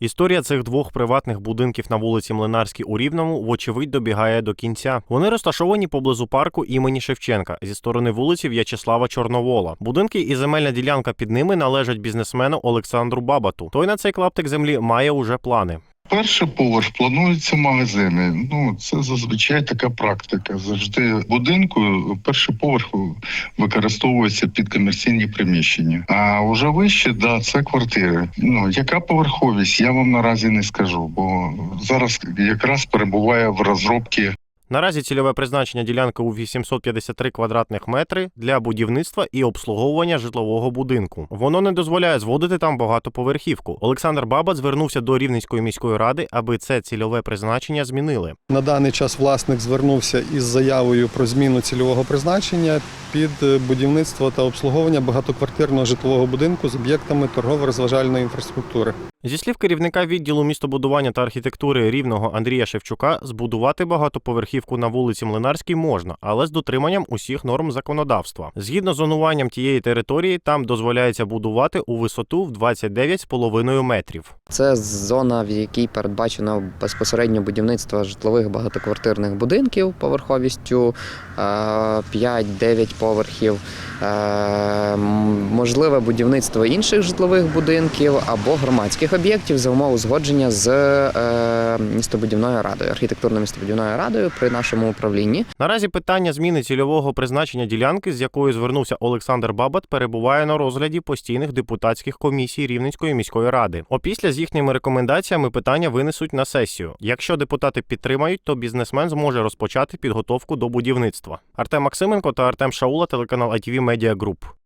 Історія цих двох приватних будинків на вулиці Млинарській у Рівному, вочевидь, добігає до кінця. Вони розташовані поблизу парку імені Шевченка зі сторони вулиці В'ячеслава Чорновола. Будинки і земельна ділянка під ними належать бізнесмену Олександру Бабату. Той на цей клаптик землі має уже плани. Перший поверх плануються магазини. Ну це зазвичай така практика. Завжди будинку перший поверх використовується під комерційні приміщення. А вже вище, да, це квартири. Ну яка поверховість, я вам наразі не скажу, бо зараз якраз перебуває в розробці Наразі цільове призначення ділянки у 853 квадратних метри для будівництва і обслуговування житлового будинку. Воно не дозволяє зводити там багатоповерхівку. Олександр Бабат звернувся до Рівненської міської ради, аби це цільове призначення змінили. На даний час власник звернувся із заявою про зміну цільового призначення під е, будівництво та обслуговування багатоквартирного житлового будинку з об'єктами торгово-розважальної інфраструктури. Зі слів керівника відділу містобудування та архітектури рівного Андрія Шевчука, збудувати багатоповерхівку на вулиці Млинарській можна, але з дотриманням усіх норм законодавства. Згідно з зонуванням тієї території, там дозволяється будувати у висоту в 29,5 метрів. Це зона, в якій передбачено безпосередньо будівництво житлових багатоквартирних будинків поверховістю е, 5-9 поверхів, е, можливе будівництво інших житлових будинків або громадських об'єктів за умов узгодження з е, містобудівною радою, архітектурно-містобудівною радою при нашому управлінні. Наразі питання зміни цільового призначення ділянки, з якою звернувся Олександр Бабат, перебуває на розгляді постійних депутатських комісій Рівненської міської ради. Опісля з їхніми рекомендаціями питання винесуть на сесію. Якщо депутати підтримають, то бізнесмен зможе розпочати підготовку до будівництва. Артем Максименко та Артем Шаула, телеканал ITV Media Group.